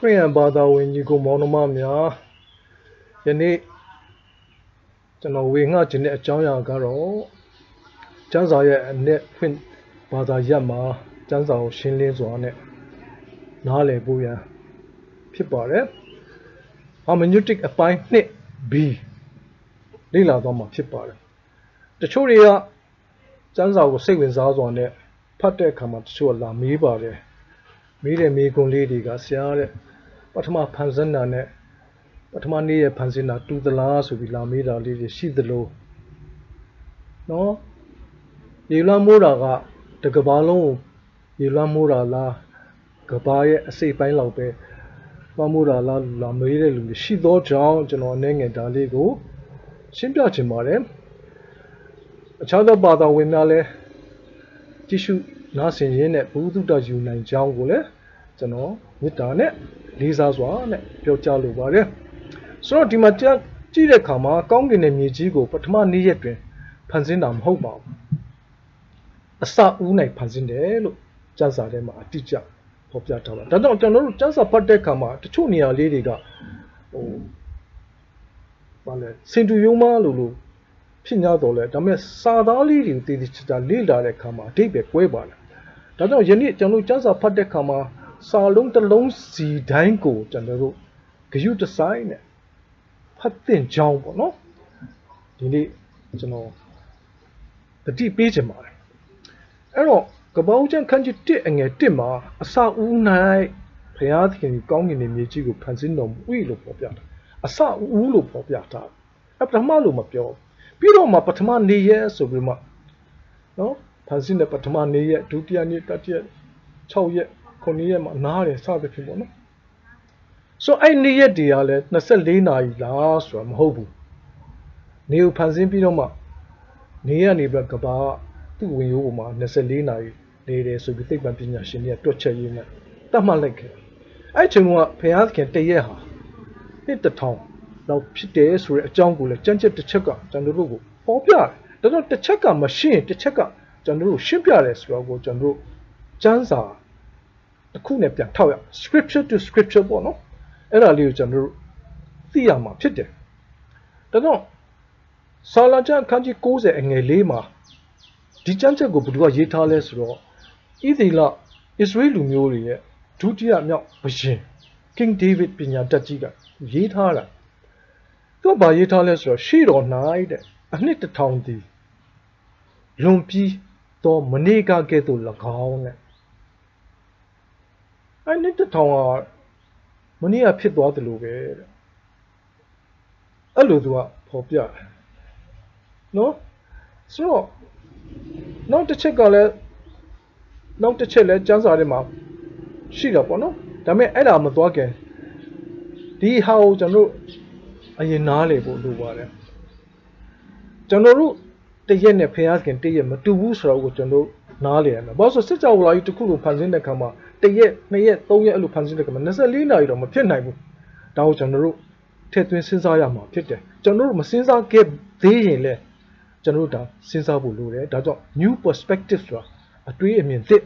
ခရိယန်ဘာသာဝင်ညီကိုမောင်နှမများယနေ့ကျွန်တော်ဝေငှခြင်းတဲ့အကြောင်းအရာကတော့ကျမ်းစာရဲ့အ내ဖွင့်ဘာသာရပ်မှာကျမ်းစာကိုရှင်းလင်းစွာနဲ့နားလည်ဖို့ရန်ဖြစ်ပါတယ် hermeneutic အပိုင်း 2B လေ့လာသွားမှာဖြစ်ပါတယ်တချို့တွေကကျမ်းစာကိုစိတ်ဝင်စားစွာနဲ့ဖတ်တဲ့အခါမှာတချို့ကလာမေးပါတယ်မေးတဲ့မေးခွန်းလေးတွေကဆရာတဲ့ ပထမဖန်ဆင်းတာနဲ့ပထမနေ့ရဲ့ဖန်ဆင်းတာတူသလားဆိုပြီးလာမေးတာလေးတွေရှိသလိုနော်ရေလွှမ်းမိုးတာကတကဘာလုံးကိုရေလွှမ်းမိုးတာလားကဘာရဲ့အစိတ်ပိုင်းလောက်ပဲလွှမ်းမိုးတာလားလာမေးတဲ့လူတွေရှိသောကြောင့်ကျွန်တော်အနေငယ်ဒါလေးကိုရှင်းပြချင်ပါတယ်အခြားသောဘာသာဝင်များလည်းကြည့်ရှုနားဆင်ရင်းနဲ့ဘုသူတ္တယူနိုင်ကြောင်းကိုလည်း ကျွန်တော်မေတ္တာနဲ့လေးစားစွာနဲ့ပြောကြားလိုပါတယ်ဆိုတော့ဒီမှာကြည့်တဲ့အခါမှာကောင်းကင်ရဲ့မြေကြီးကိုပထမနေ့ရက်တွင်ဖန်ဆင်းတာမဟုတ်ပါဘူးအစဦးနိုင်ဖန်ဆင်းတယ်လို့ကျမ်းစာထဲမှာအတိအကျဖော်ပြထားပါတယ်ဒါကြောင့်ကျွန်တော်တို့ကျမ်းစာဖတ်တဲ့အခါမှာတချို့နေရာလေးတွေကဟိုဘာလဲစင်တူယုံမလို့လို့ဖြစ်냐တော့လဲဒါပေမဲ့စာသားလေးတွေကိုတည်တည်ချာချာလေ့လာတဲ့အခါမှာအတိတ်ပဲကွဲပါလားဒါကြောင့်ယနေ့ကျွန်တော်တို့ကျမ်းစာဖတ်တဲ့အခါမှာ စာလုံးတစ်လုံးစီတိုင်းကိုကျွန်တော်တို့ဂယုတဆိုင်နဲ့ဖတ်သင့်ကြောင်းပေါ့နော်ဒီနေ့ကျွန်တော်တတိပေးချင်ပါတယ်အဲ့တော့ကပောင်းချန်ခန်းကြီး1အငယ်1မှာအစဦး၌ဘုရားသခင်ကောင်းကင်ရဲ့မြေကြီးကိုဖန်ဆင်းတော်မူ၏လို့ဖော်ပြတာအစဦးလို့ဖော်ပြတာအပထမလို့မပြောပြီးတော့မှပထမနေရဲဆိုပြီးမှနော်ဖန်ဆင်းတဲ့ပထမနေရဲဒုတိယနေ့တတိယ6ရက် 9ရက်မှနားတယ်စသဖြင့်ပေါ့နော်ဆိုအဲ့နေ့ရက်တွေကလည်း24နာရီလားဆိုတာမဟုတ်ဘူးနေကိုဖန်ဆင်းပြီးတော့မှနေရနေပြီးကဘာသူ့ဝင်ရိုးပေါ်မှာ24နာရီနေတယ်ဆိုပြီးသိပ္ပံပညာရှင်တွေကတွက်ချက်ရင်းနဲ့တတ်မှတ်လိုက်ခဲ့အဲ့ချိန်ကဘုရားသခင်တရက်ဟာနှစ်တစ်ထောင်တော့ဖြစ်တယ်ဆိုတဲ့အကြောင်းကိုလည်းကြမ်းကြက်တစ်ချက်ကကျွန်တော်တို့ကိုပေါ်ပြတယ်ဒါကြောင့်တစ်ချက်ကမရှင်းတစ်ချက်ကကျွန်တော်တို့ရှင်းပြတယ်ဆိုတော့ကိုကျွန်တော်တို့စံစာ တစ်ခုနဲ့ပြန်ထောက်ရ scripture to scripture ပေါ့နော်အဲ့ဒါလေးကိုကျွန်တော်တို့သိရမှာဖြစ်တယ်ဒါကြောင့်ဆာလာကျမ်းအခန်းကြီး90အငယ်၄မှာဒီကျမ်းချက်ကိုဘယ်သူကရေးထားလဲဆိုတော့ဣသေလဣသရေလလူမျိုးတွေရဲ့ဒုတိယမြောက်ဘုရင် King David ပညာတတ်ကြီးကရေးထားတာသူကဘာရေးထားလဲဆိုတော့ရှေ့တော်၌တဲ့အနှစ်တစ်ထောင်တည်လွန်ပြီးတော့မနေကကဲ့သို့၎င်းတဲ့ အဲ့နှစ်တစ်ထောင်ကမနေ့ကဖြစ်သွားတယ်လို့ပဲတဲ့အဲ့လိုသူကဖော်ပြတယ်နော်ဆိုတော့နောက်တစ်ချက်ကလည်းနောက်တစ်ချက်လည်းစံစာထဲမှာရှိတာပေါ့နော်ဒါပေမဲ့အဲ့ဒါမသွားခင်ဒီဟာကိုကျွန်တော်တို့အရင်နားလေဖို့လိုပါတယ်ကျွန်တော်တို့တရက်နဲ့ဖျားခင်တရက်မတူဘူးဆိုတော့ကိုကျွန်တော်နားလေရမယ်ဘာလို့ဆိုစစ်ကြောဝလာကြီးတစ်ခုကိုဖန်ဆင်းတဲ့ခါမှာ တရက်နှစ်ရက်သုံးရက်အဲ့လိုဖန်ဆင်းတဲ့ခါမှာ24နာရီတော့မဖြစ်နိုင်ဘူးဒါကိုကျွန်တော်တို့ထည့်သွင်းစဉ်းစားရမှာဖြစ်တယ်ကျွန်တော်တို့မစဉ်းစားခဲ့သေးရင်လည်းကျွန်တော်တို့ဒါစဉ်းစားဖို့လိုတယ်ဒါကြောင့် new perspective ဆိုတာအတွေးအမြင်သစ်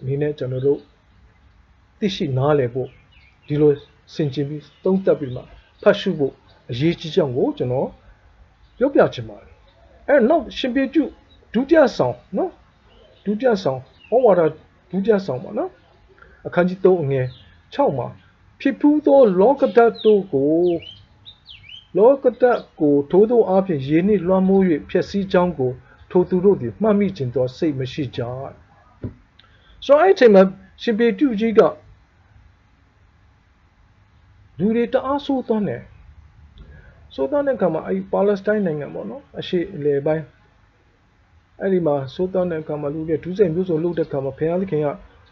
အနေနဲ့ကျွန်တော်တို့သိရှိနားလည်ဖို့ဒီလိုဆင်ခြင်ပြီးသုံးသပ်ပြီးမှဖတ်ရှုဖို့အရေးကြီးကြောင်းကိုကျွန်တော်ပြောပြချင်ပါတယ်အဲနောက်ရှင်ပေတုဒုတိယဆောင်နော်ဒုတိယဆောင်ဟောဝါဒဒုတိယဆောင်ပါနော် အခန်းကြီး3အငယ်6မှာဖြစ်ဖူးသောလောကဓာတ်တို့ကိုလောကဓာတ်ကိုထိုးသောအဖြစ်ယေနှင့်လွှမ်းမိုး၍ဖြစ်စည်းကြောင်းကိုထိုသူတို့သည်မှတ်မိခြင်းသောစိတ်မရှိကြဆိုအဲ့ချိန်မှာရှင်ပေတုကြီးကလူတွေတအားဆိုးသွမ်းတယ်ဆိုးသွမ်းတဲ့အခါမှာအဲ့ပါလက်စတိုင်းနိုင်ငံပေါ့နော်အရှေ့အလယ်ပိုင်းအဲ့ဒီမှာဆိုးသွမ်းတဲ့အခါမှာလူတွေဒုစရိုက်မျိုးစုံလုပ်တဲ့အခါမှာဘုရားသခင်က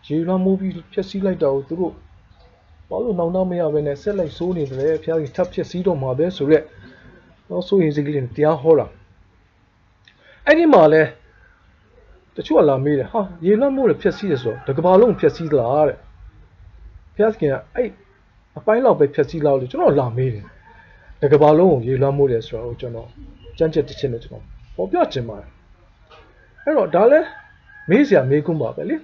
ရေလွှမ်းမိုးပြီးဖျက်ဆီးလိုက်တာကိုသူတို့ဘာလို့နောင်နောက်မရဘဲနဲ့ဆက်လိုက်ဆိုးနေတယ်ဘုရားကြီးထပ်ဖျက်ဆီးတော့မှာပဲဆိုရက်တော့ဆိုရင်စိတ်ကလေးတရားဟောတာအဲ့ဒီမှာလဲတချို့ကလာမေးတယ်ဟာရေလွှမ်းမိုးတယ်ဖျက်ဆီးတယ်ဆိုတော့တကဘာလုံးဖျက်ဆီးသလားတဲ့ဘုရားသခင်ကအဲ့အပိုင်းလောက်ပဲဖျက်ဆီးလောက်လို့ကျွန်တော်လာမေးတယ်တကဘာလုံးကိုရေလွှမ်းမိုးတယ်ဆိုတော့ကျွန်တော်ကြမ်းကြက်တစ်ချက်နဲ့ကျွန်တော်ပေါ်ပြချင်ပါတယ်အဲ့တော့ဒါလဲမေးစရာမေးခွန်းပါပဲလေ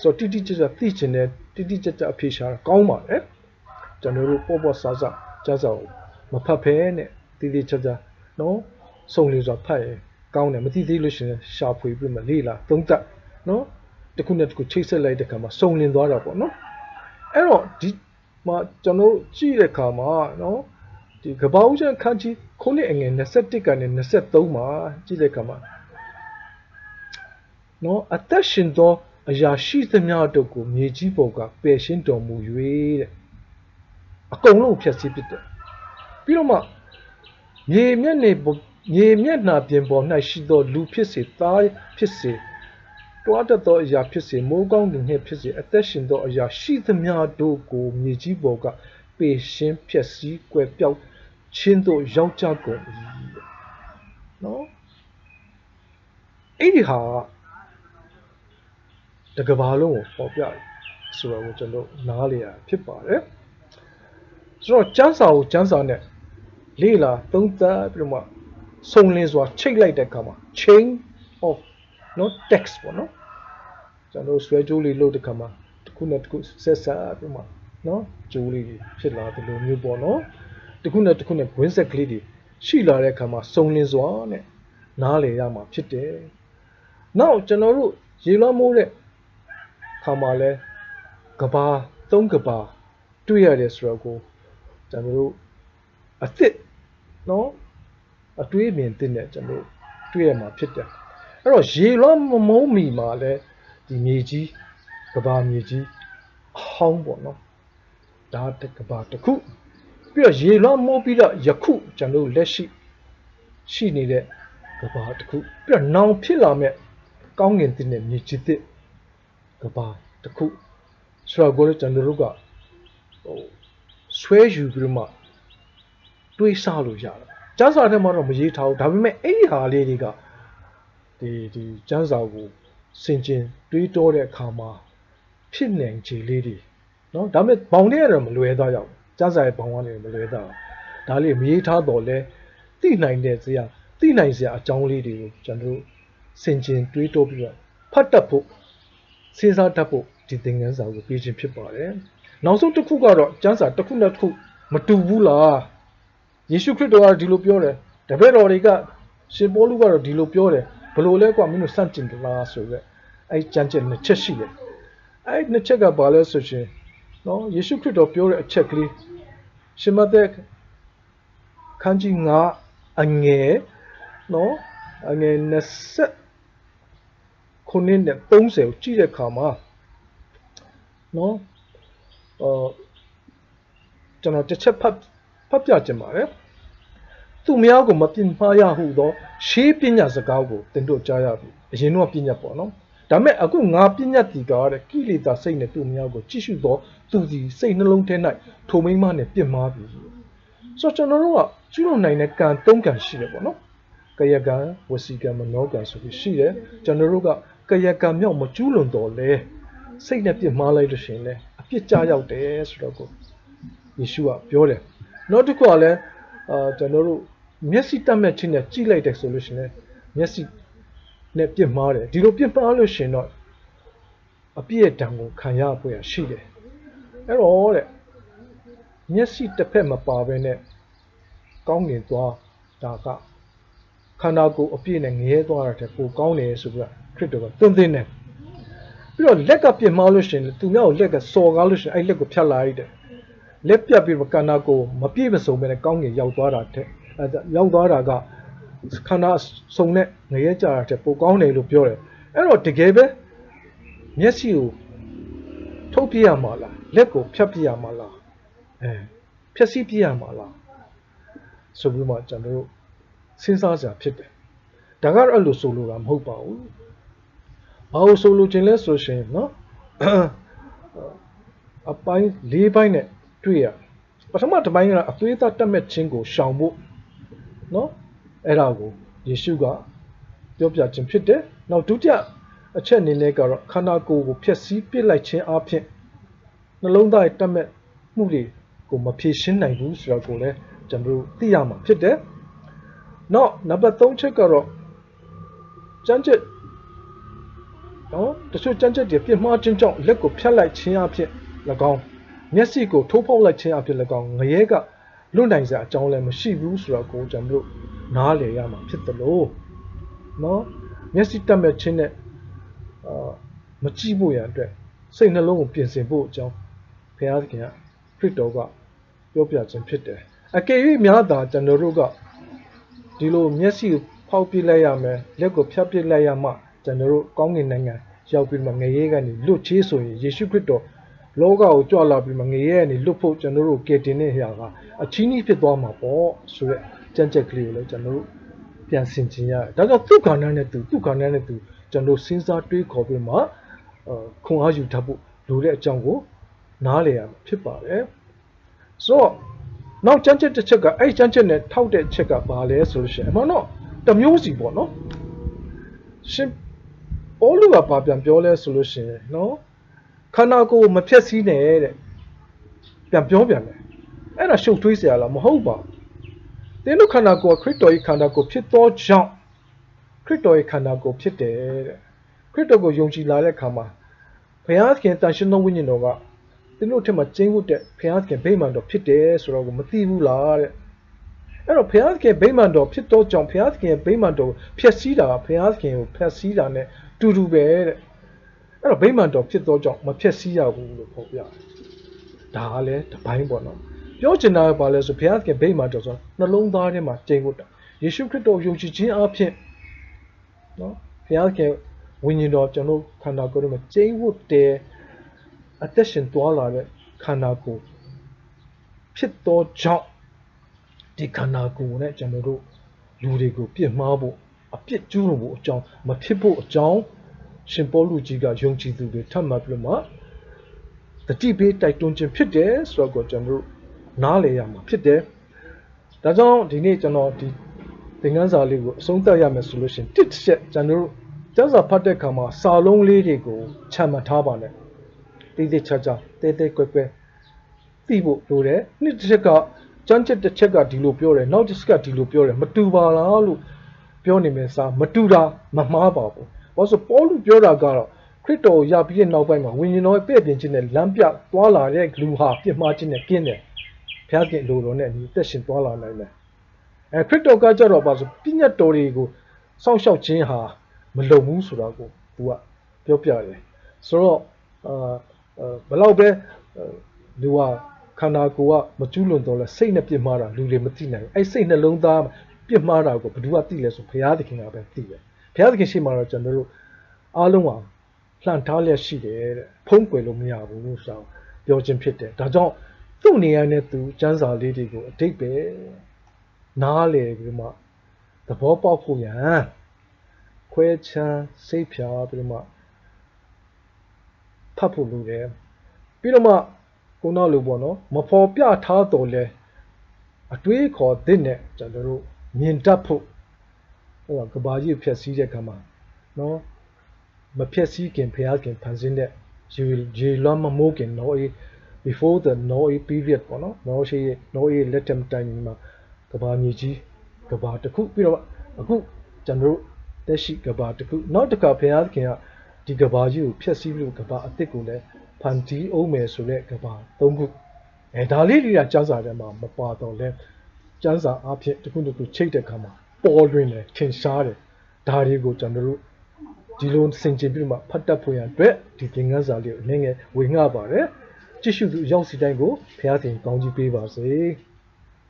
ဆိုတော့တိတိကျကျသိချင်တဲ့တိတိကျကျအဖြေရှာတာကောင်းပါတယ်ကျွန်တော်တို့ပေါ့ပေါ့ဆာဆာကျမ်းစာကိုမဖတ်ဖဲနဲ့တည်တည်ချာချာနော်စုံလင်စွာဖတ်ရင်ကောင်းတယ်မသိသေးလို့ရှိရင်ရှာဖွေပြီးမှလေ့လာသုံးသပ်နော်တစ်ခုနဲ့တစ်ခုချိတ်ဆက်လိုက်တဲ့ခါမှာစုံလင်သွားတာပေါ့နော်အဲ့တော့ဒီမှာကျွန်တော်တို့ကြည့်တဲ့ခါမှာနော်ဒီကပ္ပဦးကျန်ခန်းကြီးခုနှစ်အငယ်21ကနေ23မှာကြည့်တဲ့ခါမှာနော်အသက်ရှင်သော အရာရှိသမျှတို့ကိုမြေကြီးပေါ်ကပယ်ရှင်းတော်မူ၍တဲ့အကုန်လုံးဖျက်ဆီးပစ်တယ်ပြီးတော့မှမြေမျက်နှာပေါ်မြေမျက်နှာပြင်ပေါ်၌ရှိသောလူဖြစ်စေသားဖြစ်စေတွားတတ်သောအရာဖြစ်စေမိုးကောင်းကင်နှင့်ဖြစ်စေအသက်ရှင်သောအရာရှိသမျှတို့ကိုမြေကြီးပေါ်ကပယ်ရှင်းဖျက်ဆီးကွယ်ပြောက်ချင်းတို့ရောက်ကြကုန်၏တဲ့နော်အဲ့ဒီဟာက တကဘာလုံးကိုပေါ်ပြတယ်ဆိုတော့ကိုကျွန်တော်နားလေရဖြစ်ပါတယ်ဆိုတော့ကျန်းစာကိုကျန်းစာနဲ့လေ့လာသုံးသပ်ပြီးတော့မှစုံလင်စွာချိတ်လိုက်တဲ့အခါမှာ chain of no text ပေါ့နော်ကျွန်တော်ဆွဲကြိုးလေးလုပ်တဲ့အခါမှာတစ်ခုနဲ့တစ်ခုဆက်ဆက်ပြီးမှနော်ကြိုးလေးတွေဖြစ်လာတယ်လို့မျိုးပေါ့နော်တစ်ခုနဲ့တစ်ခုနဲ့ဝင်းဆက်ကလေးတွေရှိလာတဲ့အခါမှာစုံလင်စွာနဲ့နားလေရမှာဖြစ်တယ်နောက်ကျွန်တော်တို့ရေလွှမ်းမိုးတဲ့ ခါမှာလဲကဘာသုံးကဘာတွေ့ရတယ်ဆိုတော့ကိုကျွန်တော်တို့အစ်စ်နော်အတွေးအမြင်တင်တဲ့ကျွန်တော်တို့တွေ့ရမှာဖြစ်တယ်အဲ့တော့ရေလွှမ်းမမုံမီမှာလဲဒီမြေကြီးကဘာမြေကြီးအဟောင်းပေါ့နော်ဒါတကဘာတစ်ခုပြီးတော့ရေလွှမ်းမိုးပြီးတော့ယခုကျွန်တော်တို့လက်ရှိရှိနေတဲ့ကဘာတစ်ခုပြီးတော့နောင်ဖြစ်လာမဲ့ကောင်းကင်တင်တဲ့မြေကြီးတစ် ကဘာတစ်ခုဆိုတော့ကိုလည်းကျွန်တော်တို့ကဟိုဆွဲယူပြီးတော့မှတွေးဆလို့ရတယ်ကျန်းစာထဲမှာတော့မရေးထားဘူးဒါပေမဲ့အဲ့ဒီဟာလေးတွေကဒီဒီကျန်းစာကိုစင်ကျင်တွေးတောတဲ့အခါမှာဖြစ်နိုင်ခြေလေးတွေနော်ဒါပေမဲ့ဘောင်တွေကတော့မလွဲသွားရအောင်ကျန်းစာရဲ့ဘောင်ကနေမလွဲသွားအောင်ဒါလေးမရေးထားတော့လဲသိနိုင်တဲ့စရာသိနိုင်စရာအကြောင်းလေးတွေကိုကျွန်တော်တို့စင်ကျင်တွေးတောပြီးတော့ဖတ်တတ်ဖို့ စဉ်းစားတတ်ဖို့ဒီသင်ခန်းစာကိုပြခြင်းဖြစ်ပါတယ်နောက်ဆုံးတစ်ခုကတော့ကျမ်းစာတစ်ခုနဲ့တစ်ခုမတူဘူးလားယေရှုခရစ်တော်ကဒီလိုပြောတယ်တပည့်တော်တွေကရှင်ပေါလုကတော့ဒီလိုပြောတယ်ဘလို့လဲကွာမင်းတို့စန့်ကျင်သလားဆိုရက်အဲ့ကြမ်းကျက်နှစ်ချက်ရှိတယ်အဲ့နှစ်ချက်ကဘာလဲဆိုရှင်နော်ယေရှုခရစ်တော်ပြောတဲ့အချက်ကလေးရှင်မသက်ခန်းကြီး9အငယ်နော်အငယ်20 ခုနှစ်နဲ့30ကိုကြည့်တဲ့အခါမှာနော်အော်ကျွန်တော်တစ်ချက်ဖတ်ဖတ်ပြခြင်းပါတယ်သူများကိုမပြင်းမှားရဟုသောရှေးပညာစကားကိုတင်တို့ကြားရပြီအရင်တော့ပညာပေါ့နော်ဒါမဲ့အခုငါပညာတီကားတဲ့ကိလေသာစိတ်နဲ့သူများကိုကြည့်ရှုသောသူစီစိတ်နှလုံးထဲ၌ထိုမိမနဲ့ပြစ်မှားပြီဆိုတော့ကျွန်တော်တို့ကကျူးလွန်နိုင်တဲ့ကံ၃ကံရှိတယ်ပေါ့နော်ကယကံဝစီကံမနောကံဆိုပြီးရှိတယ်ကျွန်တော်တို့က ကယကံမြောက်မကျူးလွန်တော့လဲစိတ်နဲ့ပြစ်မှားလိုက်လို့ရှိရင်လဲအပြစ်ကြရောက်တယ်ဆိုတော့ကိုယေရှုကပြောတယ်နောက်တစ်ခုကလည်းအာကျွန်တော်တို့မျက်စိတတ်မဲ့ချင်းနဲ့ကြည့်လိုက်တယ်ဆိုလို့ရှိရင်မျက်စိနဲ့ပြစ်မှားတယ်ဒီလိုပြစ်မှားလို့ရှိရင်တော့အပြည့်အတံကိုခံရပွင့်ရှိတယ်အဲ့တော့တဲ့မျက်စိတစ်ဖက်မပါဘဲနဲ့ကောင်းငင်သွားဒါက ခန္ဓာကိုယ်အပြည့်နဲ့ငရဲသွားတာတဲ့ပိုကောင်းတယ်ဆိုပြီးတော့ခရစ်တော်ကသွန်သင်တယ်ပြီးတော့လက်ကပြစ်မှားလို့ရှိရင်သူများကိုလက်ကစော်ကားလို့ရှိရင်အဲ့လက်ကိုဖြတ်လာလိုက်တယ်လက်ပြတ်ပြီးတော့ကန္နာကိုမပြည့်မစုံပဲနဲ့ကောင်းငင်ရောက်သွားတာတဲ့အဲရောက်သွားတာကခန္ဓာစုံနဲ့ငရဲကြတာတဲ့ပိုကောင်းတယ်လို့ပြောတယ်အဲ့တော့တကယ်ပဲမျက်စိကိုထုတ်ပြရမှာလားလက်ကိုဖြတ်ပြရမှာလားအဲဖြတ်စီးပြရမှာလားဆိုပြီးမှကျွန်တော်တို့ စဉ်းစားစရာဖြစ်တယ်ဒါကတော့အဲ့လိုဆိုလိုတာမဟုတ်ပါဘူးဘာလို့ဆိုလိုခြင်းလဲဆိုရှင်เนาะအပိုင်း၄ပိုင်းနဲ့တွေ့ရပထမတစ်ပိုင်းကအသွေးသားတက်မဲ့ခြင်းကိုရှောင်ဖို့เนาะအဲ့ဒါကိုယေရှုကပြောပြခြင်းဖြစ်တယ်နောက်ဒုတိယအချက်အနေနဲ့ကတော့ခန္ဓာကိုယ်ကိုဖျက်ဆီးပစ်လိုက်ခြင်းအပြင်နှလုံးသားရဲ့တက်မဲ့မှုတွေကိုမဖြေရှင်းနိုင်ဘူးဆိုတော့ကိုလည်းကျွန်တော်တို့သိရမှာဖြစ်တယ် နောက်နံပါတ်3ချက်ကတော့စံချက်နော်တချို့စံချက်တွေပြစ်မှားခြင်းကြောင့်လက်ကိုဖြတ်လိုက်ခြင်းအဖြစ်၎င်းမျက်စိကိုထိုးဖောက်လိုက်ခြင်းအဖြစ်၎င်းငရဲကလွတ်နိုင်စရာအကြောင်းလည်းမရှိဘူးဆိုတော့ကိုကျွန်တော်တို့နားလည်ရမှာဖြစ်တယ်လို့နော်မျက်စိတက်မဲ့ခြင်းနဲ့အာမကြည့်ဖို့ရန်အတွက်စိတ်နှလုံးကိုပြင်ဆင်ဖို့အကြောင်းဘုရားသခင်ကခရစ်တော်ကပြောပြခြင်းဖြစ်တယ်အကယ်၍များသာကျွန်တော်တို့က ဒီလိုမျက်စိကိုဖောက်ပြလိုက်ရမယ်လက်ကိုဖြတ်ပြလိုက်ရမှကျွန်တော်တို့ကောင်းကင်နိုင်ငံရောက်ပြီးမှငရဲကနေလွတ်ချေးဆိုရင်ယေရှုခရစ်တော်လောကကိုကြွလာပြီးမှငရဲကနေလွတ်ဖို့ကျွန်တော်တို့ကယ်တင်တဲ့နေရာကအချင်းကြီးဖြစ်သွားမှာပေါ့ဆိုရက်ကြံ့ကြက်ကလေးကိုလည်းကျွန်တော်တို့ပြန်ဆင်ခြင်ရတယ်ဒါကြောင့်သူ့ခန္ဓာနဲ့သူသူ့ခန္ဓာနဲ့သူကျွန်တော်စဉ်းစားတွေးခေါ်ပြီးမှအာခွန်အားယူတတ်ဖို့လိုတဲ့အကြောင်းကိုနားလည်ရမှာဖြစ်ပါတယ်ဆိုတော့ နောက်ကျမ်းချက်တစ်ချက်ကအဲ့ကျမ်းချက်နဲ့ထောက်တဲ့ချက်ကဘာလဲဆိုလို့ရှိရင်အမှန်တော့တမျိုးစီပေါ့နော်ရှင်အောလူကဘာပြန်ပြောလဲဆိုလို့ရှိရင်နော်ခန္ဓာကိုယ်မဖြက်စီးနဲ့တဲ့ပြန်ပြောပြန်တယ်အဲ့ဒါရှုပ်ထွေးစရာလားမဟုတ်ပါဘူးသင်တို့ခန္ဓာကိုယ်ခရစ်တော်၏ခန္ဓာကိုယ်ဖြစ်သောကြောင့်ခရစ်တော်၏ခန္ဓာကိုယ်ဖြစ်တယ်တဲ့ခရစ်တော်ကိုယုံကြည်လာတဲ့အခါမှာဘုရားခင်တန်ရှင်သောဝိညာဉ်တော်က သင်တို့ထက်မှာကျင်းဝတ်တဲ့ဘုရားသခင်ဗိမာန်တော်ဖြစ်တယ်ဆိုတော့ကိုမသိဘူးလားတဲ့အဲ့တော့ဘုရားသခင်ဗိမာန်တော်ဖြစ်သောကြောင့်ဘုရားသခင်ရဲ့ဗိမာန်တော်ကိုဖျက်ဆီးတာကဘုရားသခင်ကိုဖျက်ဆီးတာနဲ့တူတူပဲတဲ့အဲ့တော့ဗိမာန်တော်ဖြစ်သောကြောင့်မဖျက်ဆီးရဘူးလို့ဖော်ပြတယ်ဒါကလည်းတစ်ပိုင်းပေါ့နော်ပြောချင်တာကဘာလဲဆိုဘုရားသခင်ဗိမာန်တော်ဆိုနှလုံးသားထဲမှာကျင်းဝတ်တာယေရှုခရစ်တော်ယုံကြည်ခြင်းအပြင်နော်ဘုရားသခင်ဝိညာဉ်တော်ကျွန်တော်ခန္ဓာကိုယ်ထဲမှာကျင်းဝတ်တယ် အသက်ရှင်သွားလာတဲ့ခန္ဓာကိုယ်ဖြစ်သောကြောင့်ဒီခန္ဓာကိုယ်နဲ့ကျွန်တော်တို့လူတွေကိုပြစ်မှားဖို့အပြစ်ကျူးလွန်ဖို့အကြောင်းမဖြစ်ဖို့အကြောင်းရှင်ပေါလုကြီးကယုံကြည်သူတွေထပ်မှတ်ပြီးမှတတိပေးတိုက်တွန်းခြင်းဖြစ်တယ်ဆိုတော့ကျွန်တော်တို့နားလည်ရမှာဖြစ်တယ်ဒါကြောင့်ဒီနေ့ကျွန်တော်ဒီသင်ခန်းစာလေးကိုအဆုံးသတ်ရမယ်ဆိုလို့ရှိရင်တစ်ချက်ကျွန်တော်တို့ကျမ်းစာဖတ်တဲ့အခါမှာစာလုံးလေးတွေကိုခြံမှတ်ထားပါနဲ့ တိတိကျကျတဲတဲကွဲကွဲသိဖို့လိုတယ်နှစ်တစ်ချက်ကကျမ်းချက်တစ်ချက်ကဒီလိုပြောတယ်နောက်တစ်ချက်ကဒီလိုပြောတယ်မတူပါလားလို့ပြောနေမယ်စာမတူတာမမှားပါဘူးဘာလို့ဆိုပေါလုပြောတာကတော့ခရစ်တော်ရပြီးတဲ့နောက်ပိုင်းမှာဝိညာဉ်တော်ရဲ့ပြည့်ပြင်ခြင်းနဲ့လမ်းပြသွားလာတဲ့လူဟာပြစ်မှားခြင်းနဲ့ကင်းတယ်ဘုရားခင်လိုတော်နဲ့အညီတက်ရှင်သွားလာနိုင်တယ်အဲခရစ်တော်ကကြတော့ဘာဆိုပြည့်ညတ်တော်တွေကိုစောင့်ရှောက်ခြင်းဟာမလုံဘူးဆိုတော့ကိုသူကပြောပြတယ်ဆိုတော့အာ ဘလောက်ပဲလူကခန္ဓာကိုယ်ကမကျူးလွန်တော့လဲစိတ်နဲ့ပြစ်မှားတာလူတွေမသိနိုင်ဘူးအဲ့စိတ်နှလုံးသားပြစ်မှားတာကိုဘယ်သူကသိလဲဆိုဘုရားသခင်ကပဲသိတယ်ဘုရားသခင်ရှိမှတော့ကျွန်တော်တို့အားလုံးဟာလှန်ထားလျက်ရှိတယ်တဲ့ဖုံးကွယ်လို့မရဘူးလို့ဆိုတော့ပြောခြင်းဖြစ်တယ်ဒါကြောင့်သူ့နေရာနဲ့သူစံစာလေးတွေကိုအတိတ်ပဲနားလေပြီးမှသဘောပေါက်ဖို့ရန်ခွဲချမ်းစိတ်ဖြာပြီးမှဖ တ်ဖို့လိုတယ်ပြီးတော့မှခုနလိုပေါ့နော်မဖော်ပြထားတော်လဲအတွေးခေါ်တဲ့နဲ့ကျွန်တော်တို့မြင်တတ်ဖို့ဟိုကဘာကြီးဖြက်စီးတဲ့ခါမှာနော်မဖြက်စီးခင်ဖျားခင်ဖန်ဆင်းတဲ့ရေရေလွမ်းမမိုးခင်နော်အေး before the Noe period ပေါ့နော် Noe ရှိ Noe လက်ထက်တိုင်မှာကဘာမြေကြီးကဘာတစ်ခုပြီးတော့အခုကျွန်တော်တို့တက်ရှိကဘာတစ်ခုနောက်တစ်ခါဘုရားသခင်က ဒီကဘာကြီးကိုဖျက်ဆီးလို့ကဘာအစ်စ်ကိုလည်းဖန်တီးအောင်မယ်ဆိုတဲ့ကဘာ၃ခုအဲဒါလေးတွေကစံစာထဲမှာမပါတော့လဲစံစာအဖြစ်တစ်ခုတစ်ခုချိတ်တဲ့ခါမှာပေါ်လွင်တယ်ထင်ရှားတယ်ဒါတွေကိုကျွန်တော်တို့ဒီလိုစင်ကြင်ပြီးမှဖတ်တတ်ဖို့ရအတွက်ဒီသင်ခန်းစာလေးကိုအနည်းငယ်ဝေငှပါတယ်ကြည့်ရှုသူအရောက်စီတိုင်းကိုဖျားသင်ကောင်းကြီးပေးပါစေ။